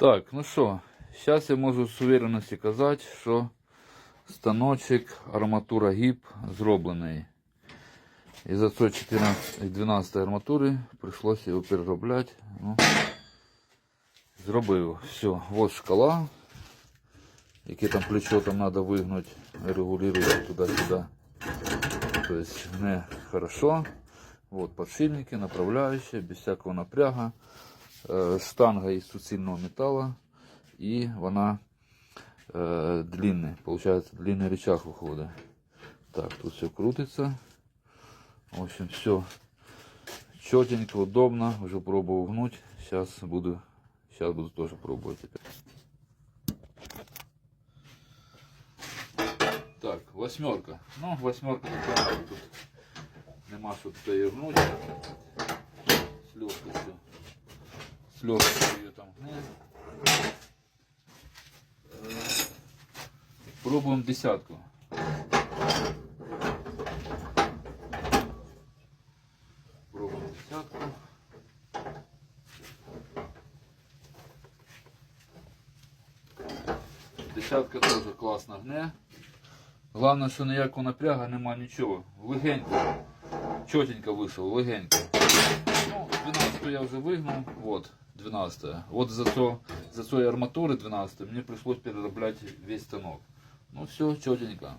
Так, ну що, зараз я можу з уверенності казати, що станочок арматура гіб зроблений. І за цієї 14 12 арматури прийшлося його переробляти. Ну, зробив. Все, ось шкала. Яке там плечо там треба вигнути, регулюється туди-сюди. Тобто не хорошо. Вот подшипники, направляющие, без всякого напряга. Е, Штанга із суцільного металу. І вона е, длинний. Получается, длинний рычаг виходить. Так, тут все крутится. В общем, все четенько, удобно. Уже пробовал гнуть. Сейчас буду, сейчас буду тоже пробовать. Так, восьмерка. Ну, восьмерка тут нема що тут легкостю. Її там гне. Пробуємо десятку. Пробуємо десятку. Десятка теж класно гне. Главное, що ніякого напряга нема нічого. Легенько. Чотенько вийшов, легенько. Ну, 12 я вже вигнав. Вот, 12. Вот за то, за цієї арматури 12 мені прийшлось переробляти весь станок. Ну все, чотенько.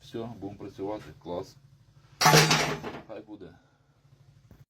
Все, будемо працювати, клас. Хай буде.